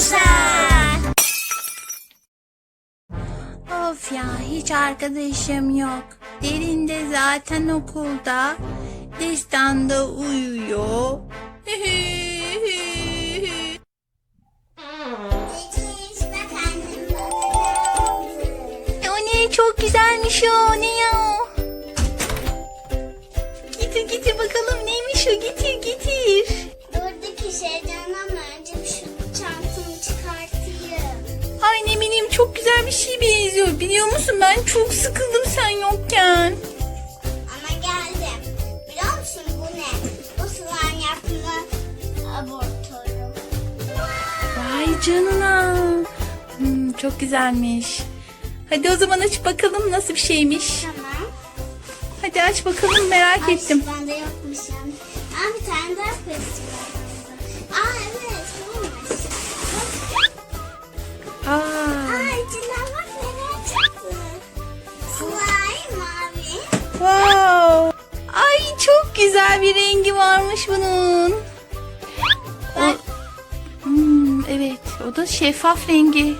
arkadaşlar. Of ya hiç arkadaşım yok. Derin de zaten okulda. Destan da uyuyor. o ne çok güzelmiş o ne ya? Bir şey benziyor. Biliyor musun ben çok sıkıldım sen yokken. Ama geldim. Biliyor musun bu ne? Bu slime yapma abortoru. Vay canına. Hmm, çok güzelmiş. Hadi o zaman aç bakalım nasıl bir şeymiş. Tamam. Hadi aç bakalım merak Ay, ettim. Bende yokmuş yani. Aa bir tane daha pastil var. Aa evet bulmuş. Aa, wow. Ay çok güzel bir rengi varmış bunun. O, Hmm, evet o da şeffaf rengi.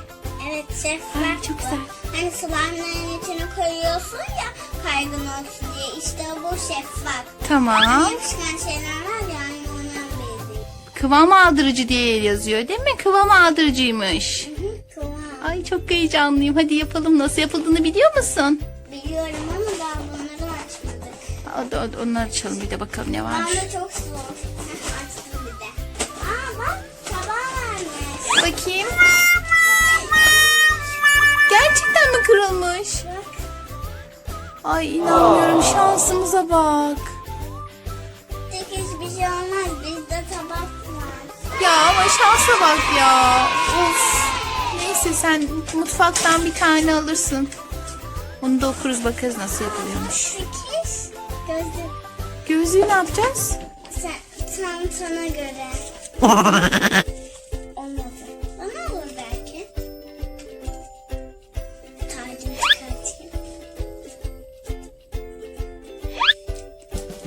Evet şeffaf. Ay, çok güzel. Hani slime'ların içine koyuyorsun ya kaygın olsun diye. İşte bu şeffaf. Tamam. Yapışkan şeyler var ya aynı ondan benziyor. Kıvam aldırıcı diye yazıyor değil mi? Kıvam aldırıcıymış. Ay çok heyecanlıyım. Hadi yapalım. Nasıl yapıldığını biliyor musun? Biliyorum ama daha bunları açmadık. Hadi, hadi onları açalım bir de bakalım ne varmış. Bana çok zor. Heh, Açtım bir de. Aa bak tabağı vermiş. Bakayım. Gerçekten mi kırılmış? Bak. Ay inanmıyorum şansımıza bak. Tek hiçbir şey olmaz. Bizde tabak var. Ya ama şansa bak ya. Of. Neyse sen mutfaktan bir tane alırsın. Onu da okuruz bakarız nasıl yapılıyormuş. Sekiz. Gözlük. Gözlüğü ne yapacağız? Sen, tam sana göre. Olmadı. Bana olur belki. Tacımı çıkartayım.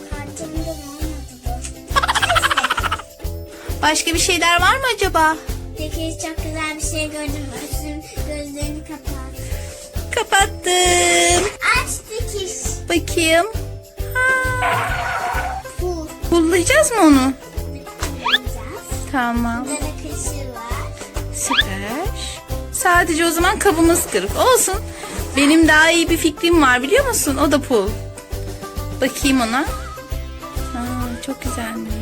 Kartımda olmadı bu. Başka bir şeyler var mı acaba? Peki çok güzel bir şey gözlerini kapat. Kapattım. Aç dikiş. Bakayım. Ha, Bu. kullayacağız mı onu? Kullanacağız. Tamam. Burada da kaşığı var. Süper. Sadece o zaman kabımız kırık. Olsun. Benim daha iyi bir fikrim var biliyor musun? O da pul. Bakayım ona. Aa, çok güzelmiş.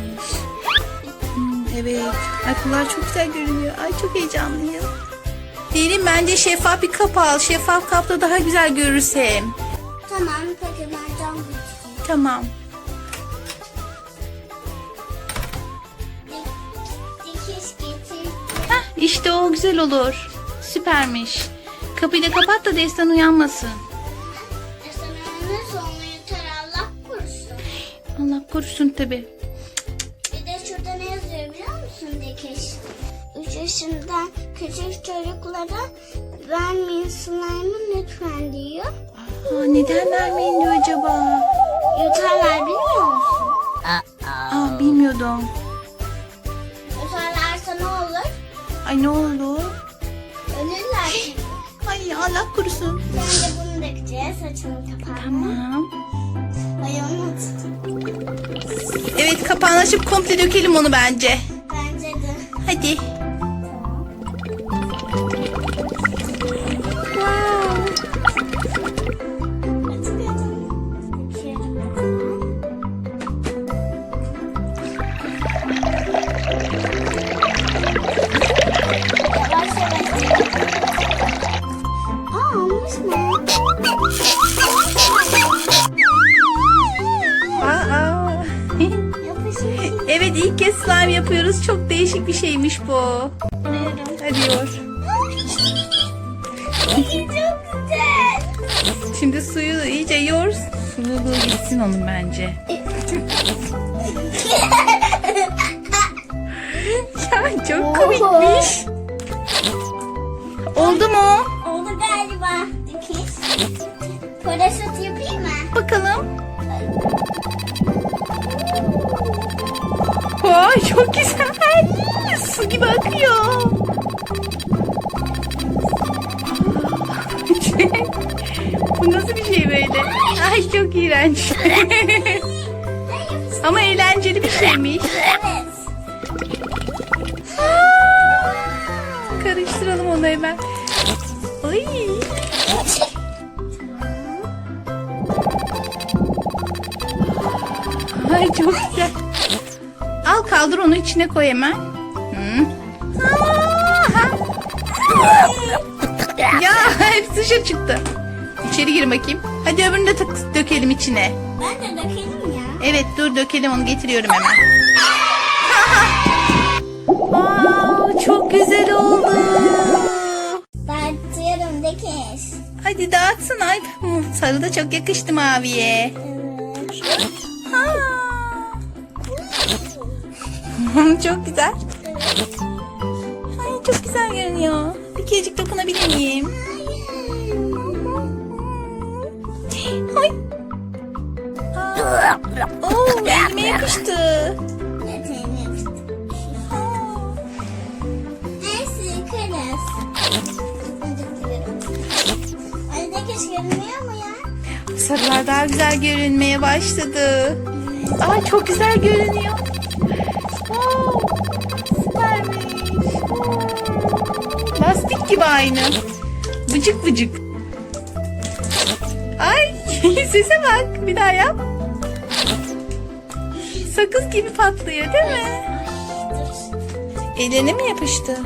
Hmm, evet. Ay pullar çok güzel görünüyor. Ay çok heyecanlıyım. Derin bence şeffaf bir kap al. Şeffaf kapta daha güzel görürsem. Tamam peki ben cam getireyim. Tamam. Dik- Dikiş. Heh, işte o güzel olur. Süpermiş. Kapıyı da kapat da Destan uyanmasın. Esnafını sonra yeter Allah korusun. Allah korusun tabi. Çocuklara vermeyin slime'ı lütfen diyor. Aa, neden vermeyin diyor acaba? Yutarlar biliyor musun? Aa, bilmiyordum. Yutarlarsa ne olur? Ay ne oldu? Ölürler. Ay Allah korusun. Sen de bunu dökeceğiz saçını kapağına. Tamam. Ay. Evet kapağını açıp komple dökelim onu bence. Bence de. Hadi. Şeymiş bu. Hadi yor. Çok güzel. Şimdi suyu iyice yor. Sululuğu gitsin onun bence. ya çok komikmiş. Oldu mu? Oldu galiba. Paraşüt yapayım mı? Bakalım. Vay çok güzel. Çok iğrenç. Ama eğlenceli bir şeymiş. Karıştıralım onu hemen. Ay. Ay çok güzel. Al kaldır onu içine koy hemen. Hı. Ya hepsi dışarı çıktı. İçeri gir bakayım. Hadi öbürünü de tık- dökelim içine. Ben de dökelim ya. Evet dur dökelim onu getiriyorum hemen. Aa, çok güzel oldu. Ben tutuyorum Dekeş. Hadi dağıtsın ay. Hı, Sarı da çok yakıştı maviye. Aa. çok güzel. Ay çok güzel görünüyor. Bir kerecik dokunabilir miyim? Oo, elime yapıştı. Neyse yıkarız. Mu ya? Sarılar daha güzel görünmeye başladı. Ay çok güzel görünüyor. Wow, süpermiş. Wow. Lastik gibi aynı. Vıcık vıcık. Ay sese bak. Bir daha yap. Sakız gibi patlıyor değil mi? Ellerine mi yapıştı?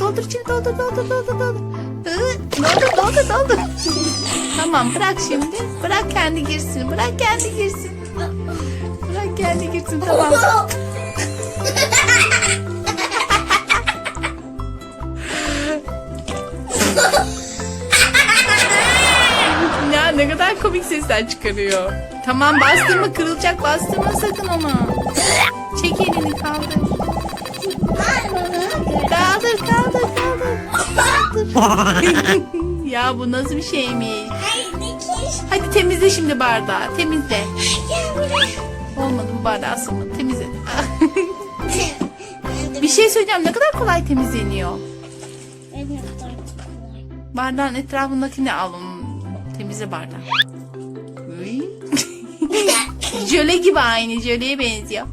Doldur, içine doldur, doldur, doldur, doldur. Doldur, doldur, doldur. tamam bırak şimdi. Bırak kendi girsin. Bırak kendi girsin. Bırak kendi girsin tamam. Sesler çıkarıyor. Tamam bastırma kırılacak bastırma sakın onu. Çek elini kaldır. Kaldır kaldır kaldır. Kaldır. ya bu nasıl bir şeymiş? Hadi temizle şimdi bardağı. Temizle. Olmadı bu bardağı sığmadı. Temizle. bir şey söyleyeceğim. Ne kadar kolay temizleniyor. Bardağın etrafındakini al. onu. Temizle bardağı. Jöle gibi aynı. Jöleye benziyor.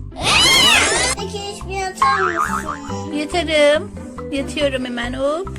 Dekeş bir atar mısın? Yatarım. Yatıyorum hemen. Hop.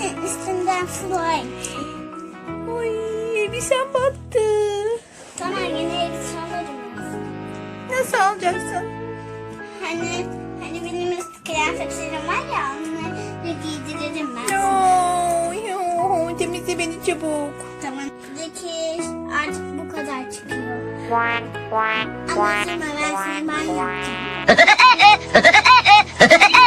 Çık Dekiş'in üstünden fly. Ay elbisem battı. Tamam yine elbise alırım. Nasıl alacaksın? Hani hani benim üst kıyafetlerim var ya onları giydiririm ben. Yo, yo, temizle beni çabuk. Tamam. Dekiş artık bu kadar çıkıyor. Sonra ben seni ben yapacağım.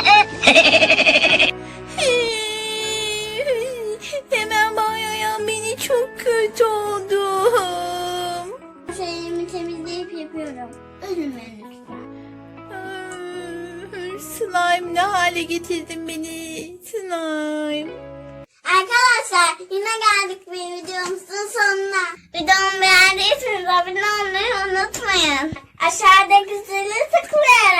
yapıyorum. Ölüme lütfen. Slime ne hale getirdin beni? Slime. Arkadaşlar yine geldik bir videomuzun sonuna. Videomu beğendiyseniz abone olmayı unutmayın. Aşağıdaki zili tıklayarak